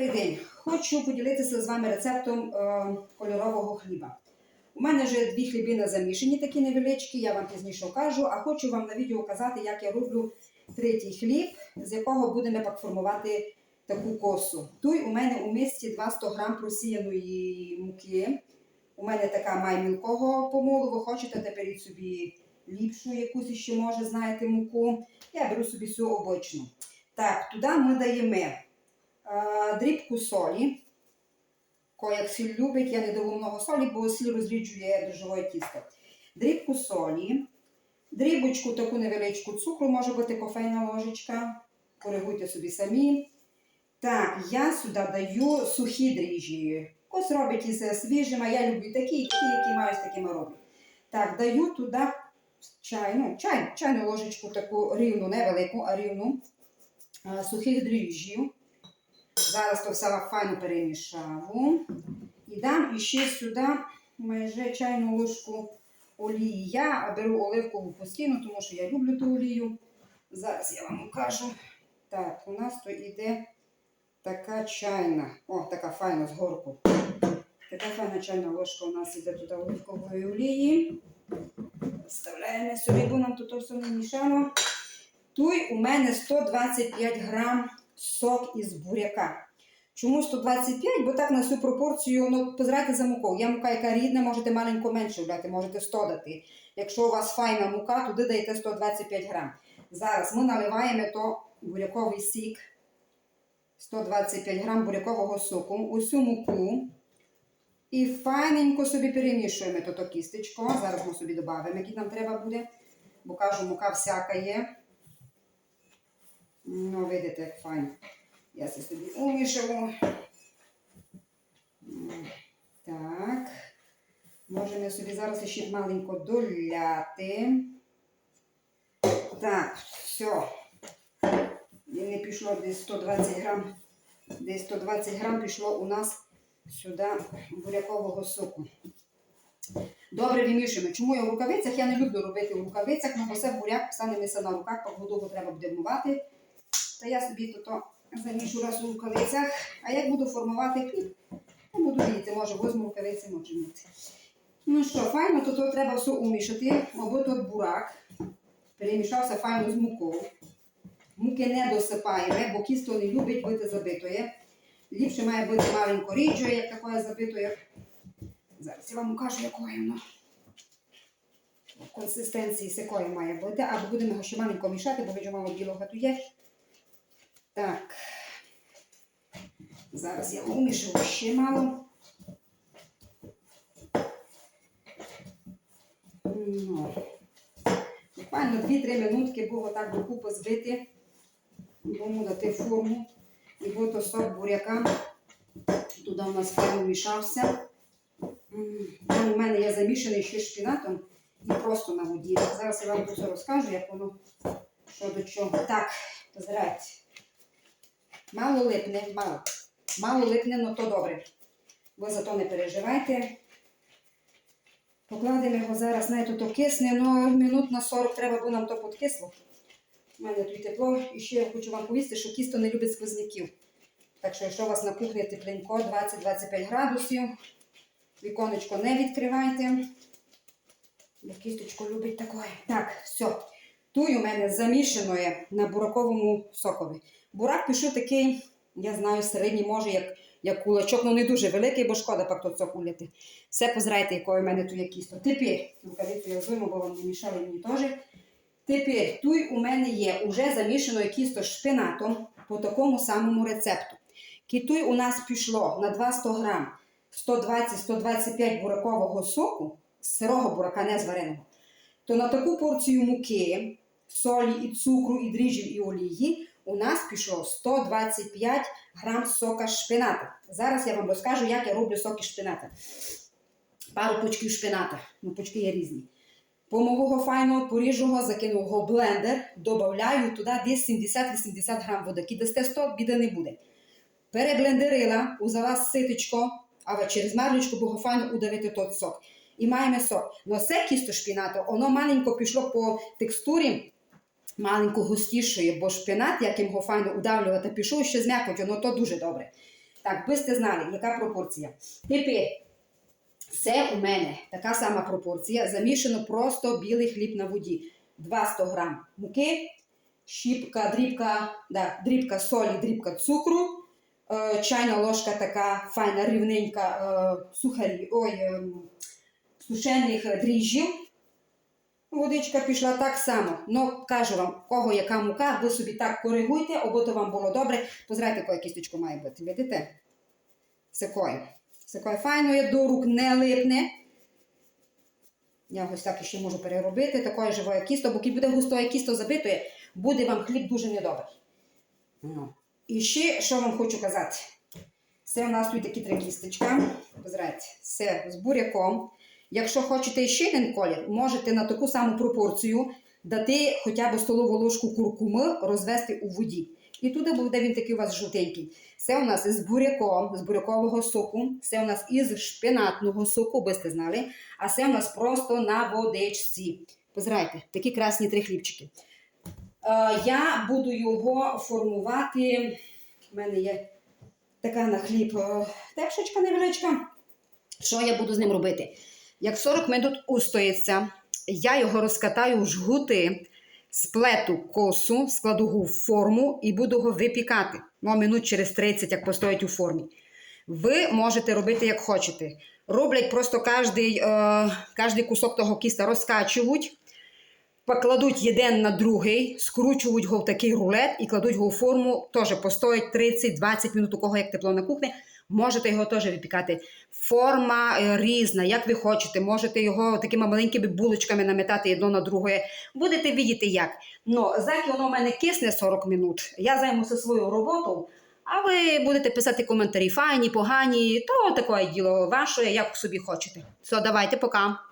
Добрий день! Хочу поділитися з вами рецептом е, кольорового хліба. У мене вже дві хлібини замішані, такі невеличкі, я вам пізніше кажу, а хочу вам на відео казати, як я роблю третій хліб, з якого будемо формувати таку косу. Тут у мене у мисці 200 грам просіяної муки. У мене така має мілкого помолу. Ви хочете тепер собі ліпшу, якусь ще може, знаєте, муку. Я беру собі цю обочну. Так, туди ми даємо дрібку солі. Ко як сіль любить, я не даю много солі, бо сіль розріджує дрожжове тісто. Дрібку солі, дрібочку таку невеличку цукру, може бути кофейна ложечка. Коригуйте собі самі. Так, я сюди даю сухі дріжджі. Ось робить із свіжими, я люблю такі, і такі, які маю з такими роблю. Так, даю туди чайну, чай, чайну ложечку таку рівну, не велику, а рівну сухих дріжджів. Зараз то все файно перемішаю. І дам іще сюди майже чайну ложку олії. Я беру оливкову постійно, тому що я люблю ту олію. Зараз я вам покажу. Так, у нас то йде така чайна. О, така файна з горку. Така файна чайна ложка у нас іде туди оливкової олії. Вставляємо собі, бо нам тут все не мішало. Тут у мене 125 грам сок із буряка. Чому 125? Бо так на всю пропорцію, ну, позирайте за мукою. Я мука, яка рідна, можете маленько менше вляти, можете 100 дати. Якщо у вас файна мука, туди даєте 125 грам. Зараз ми наливаємо то буряковий сік. 125 грам бурякового соку, усю муку. І файненько собі перемішуємо то, то кістечко. Зараз ми собі додамо, який нам треба буде. Бо кажу, мука всяка є. Ну, видите, як файно. Я це собі умішаю. Так. Можемо собі зараз ще маленько доляти. Так, все. І не пішло десь 120 грам. Десь 120 грам пішло у нас сюди бурякового соку. Добре вимішуємо. Чому я в рукавицях? Я не люблю робити в рукавицях, ну бо все буряк стане миса на руках, так треба буде вмивати. Та я собі то замішу раз у рукавицях. А як буду формувати хліб, я буду видіти, може возьму рукавиці, може ні. Ну що, файно, то, то треба все умішати. Або тут бурак. Перемішався файно з мукою. Муки не досипаємо, бо кісто не любить бути забитою. Ліпше має бути маленько ріджою, як такою забитою. Зараз я вам покажу, якою воно. Консистенції якої має бути. Або будемо його ще маленько мішати, бо вже мало білого тут є. Так. Зараз я умішу ще мало. Ну. Буквально 2-3 минутки було так докупи збити. Будемо дати форму. І бо сок буряка. Туди у нас файно мішався. Там у мене є замішаний ще шпінатом і просто на воді. Зараз я вам все розкажу, як воно що до чого. Так, позирайте. Мало липне, мало. Мало липне, ну то добре. Ви за то не переживайте. Покладемо його зараз, навіть то кисне, ну минут на 40 треба, бо нам то підкисло. У мене тут тепло. І ще я хочу вам повісти, що кісто не любить сквозняків. Так що, якщо у вас на кухні тепленько 20-25 градусів, віконечко не відкривайте. Бо кісточку любить такое. Так, все. Тут у мене замішано на бураковому сокові. Бурак пишу такий, я знаю, середній може, як, як кулачок, ну не дуже великий, бо шкода пак тут цокуляти. Все позирайте, якою у мене тут є кісто. Тепер, рукавицю я вийму, бо вам не мішали мені теж. Тепер тут у мене є уже замішано кісто шпинатом по такому самому рецепту. Китуй у нас пішло на 200 грам 120-125 буракового соку, сирого бурака, не звареного, то на таку порцію муки, солі і цукру, і дріжджів, і олії у нас пішло 125 грам сока шпината. Зараз я вам розкажу, як я роблю соки шпината. Пару пучків шпината, ну пучки є різні. Помогу файно поріжу його, закину його в блендер, додаю туди десь 70-80 грам води. Кидасте 100, біди не буде. Переблендерила, узяла ситочко, а через марлючку бо файно удавити той сок. І маємо сок. Но все кісто шпінату, воно маленько пішло по текстурі, маленько густішої, бо шпінат, як його файно удавлювати, пішов ще з м'якотю, ну то дуже добре. Так, ви сте знали, яка пропорція. Тепер, це у мене така сама пропорція. Замішано просто білий хліб на воді. 200 грам муки, щіпка, дрібка, да, дрібка солі, дрібка цукру, е, чайна ложка така файна, рівненька е, сухарі, ой, е, сушених дріжджів. Водичка пішла так само. Ну, кажу вам, кого яка мука, ви собі так коригуйте, або то вам було добре. Позирайте, яка кісточка має бути. Видите? Секою. Секою файною, до рук не липне. Я ось так ще можу переробити, такою живою кісто, бо коли буде густою кісто забитою, буде вам хліб дуже недобрий. Ну. І ще, що вам хочу казати. Це у нас тут такі три кісточка. Позирайте, це з буряком. Якщо хочете ще один колір, можете на таку саму пропорцію дати хоча б столову ложку куркуми, розвести у воді. І туди буде він такий у вас жовтенький. Це у нас з буряком, з бурякового соку, це у нас із шпинатного соку, ви сте знали. А це у нас просто на водичці. Позирайте, такі красні три хлібчики. Е, я буду його формувати. У мене є така на хліб е, тешечка невеличка. Що я буду з ним робити? Як 40 минут устоїться, я його розкатаю в жгути, сплету косу, складу в форму і буду його випікати. Ну, минут через 30, як постоять у формі. Ви можете робити як хочете. Роблять просто кожний, е, кожний кусок того кіста розкачують, покладуть один на другий, скручують його в такий рулет і кладуть його в форму. Теж постоять 30-20 минут, у кого як тепло на кухні. Можете його теж випікати. Форма е, різна, як ви хочете. Можете його такими маленькими булочками наметати одно на друге. Будете видіти як. Но заки воно в мене кисне 40 минут, я займуся свою роботу, а ви будете писати коментарі файні, погані, то таке діло ваше, як собі хочете. Все, давайте, пока.